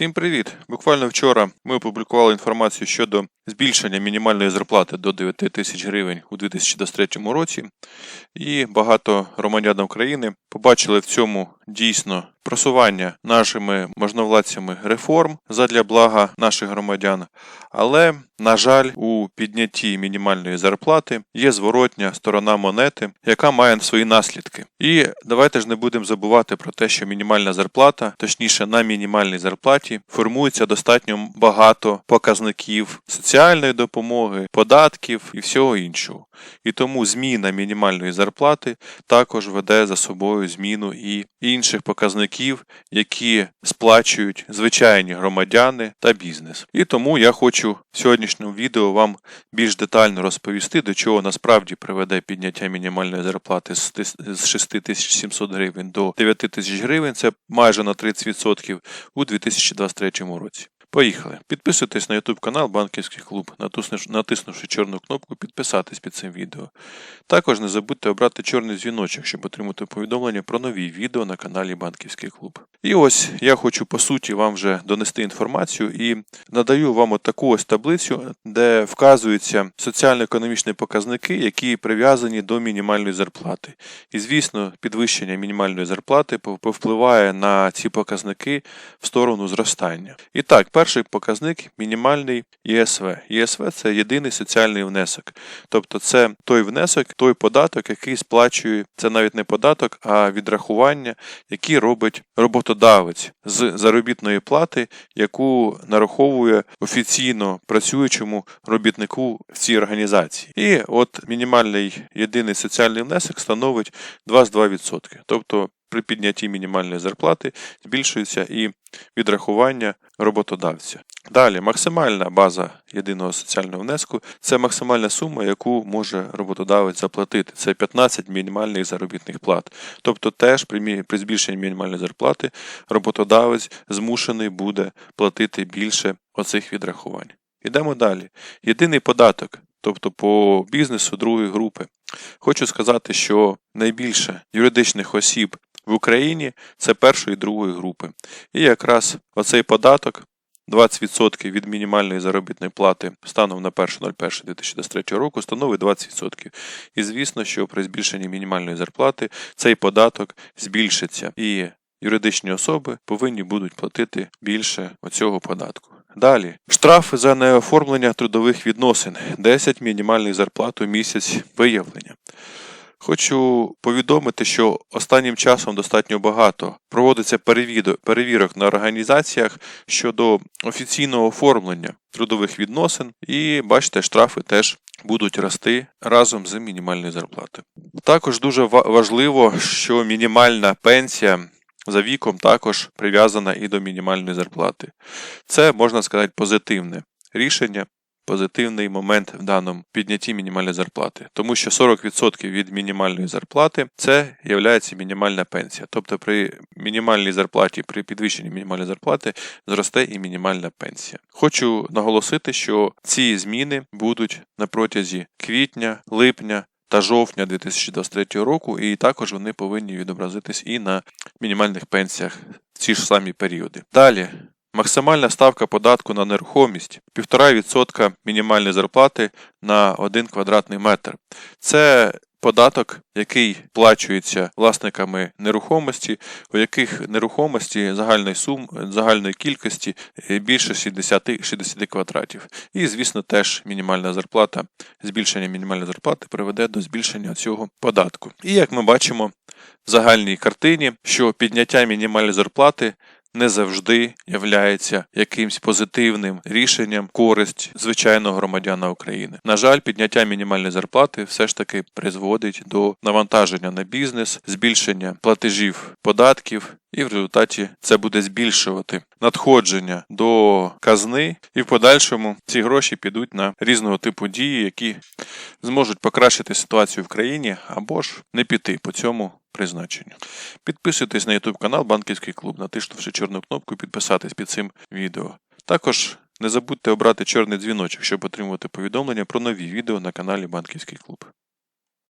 Всім привіт! Буквально вчора ми опублікували інформацію щодо збільшення мінімальної зарплати до 9 тисяч гривень у 2023 році, і багато громадян України побачили в цьому дійсно просування нашими можновладцями реформ задля блага наших громадян. Але, на жаль, у піднятті мінімальної зарплати є зворотня сторона монети, яка має свої наслідки. І давайте ж не будемо забувати про те, що мінімальна зарплата, точніше на мінімальній зарплаті, формується достатньо багато показників соціальної допомоги, податків і всього іншого. І тому зміна мінімальної зарплати також веде за собою зміну і інших показників, які сплачують звичайні громадяни та бізнес. І тому я хочу в сьогоднішньому відео вам більш детально розповісти, до чого насправді приведе підняття мінімальної зарплати з тис- з 6700 гривень до 9000 тисяч гривень, це майже на 30% у 2023 році. Поїхали. Підписуйтесь на YouTube канал Банківський клуб, натиснувши, чорну кнопку підписатись під цим відео. Також не забудьте обрати чорний дзвіночок, щоб отримати повідомлення про нові відео на каналі Банківський клуб. І ось я хочу по суті вам вже донести інформацію і надаю вам от таку ось таблицю, де вказуються соціально-економічні показники, які прив'язані до мінімальної зарплати. І звісно, підвищення мінімальної зарплати повпливає на ці показники в сторону зростання. І так, перший показник мінімальний ЄСВ. ЄСВ це єдиний соціальний внесок. Тобто це той внесок, той податок, який сплачує, це навіть не податок, а відрахування, які робить роботодавець з заробітної плати, яку нараховує офіційно працюючому робітнику в цій організації. І от мінімальний єдиний соціальний внесок становить 22%. Тобто при піднятті мінімальної зарплати збільшується і відрахування роботодавця. Далі, максимальна база єдиного соціального внеску це максимальна сума, яку може роботодавець заплатити. Це 15 мінімальних заробітних плат. Тобто, теж при, збільшенні мінімальної зарплати роботодавець змушений буде платити більше оцих відрахувань. Ідемо далі. Єдиний податок, тобто по бізнесу другої групи. Хочу сказати, що найбільше юридичних осіб в Україні це першої і другої групи. І якраз оцей податок 20% від мінімальної заробітної плати станом на 1.01.2023 року становить 20%. І звісно, що при збільшенні мінімальної зарплати цей податок збільшиться, і юридичні особи повинні будуть платити більше оцього податку. Далі штрафи за неоформлення трудових відносин 10 мінімальних зарплат у місяць виявлення. Хочу повідомити, що останнім часом достатньо багато проводиться перевірок на організаціях щодо офіційного оформлення трудових відносин, і бачите, штрафи теж будуть рости разом з мінімальною зарплатою. Також дуже важливо, що мінімальна пенсія за віком також прив'язана і до мінімальної зарплати. Це можна сказати позитивне рішення. Позитивний момент в даному піднятті мінімальної зарплати, тому що 40% від мінімальної зарплати це є мінімальна пенсія. Тобто при мінімальній зарплаті, при підвищенні мінімальної зарплати зросте і мінімальна пенсія. Хочу наголосити, що ці зміни будуть на протязі квітня, липня та жовтня 2023 року, і також вони повинні відобразитись і на мінімальних пенсіях в ці ж самі періоди. Далі. Максимальна ставка податку на нерухомість 1,5% мінімальної зарплати на 1 квадратний метр. Це податок, який сплачується власниками нерухомості, у яких нерухомості загальної сум, загальної кількості більше 60, 60 квадратів. І, звісно, теж мінімальна зарплата, збільшення мінімальної зарплати приведе до збільшення цього податку. І як ми бачимо в загальній картині, що підняття мінімальної зарплати не завжди являється якимсь позитивним рішенням користь звичайного громадяна України. На жаль, підняття мінімальної зарплати все ж таки призводить до навантаження на бізнес, збільшення платежів податків, і в результаті це буде збільшувати надходження до казни, і в подальшому ці гроші підуть на різного типу дії, які зможуть покращити ситуацію в країні або ж не піти по цьому призначенню. Підписуйтесь на YouTube канал Банківський клуб, натиснувши чорну кнопку підписатись під цим відео. Також не забудьте обрати чорний дзвіночок, щоб отримувати повідомлення про нові відео на каналі Банківський клуб.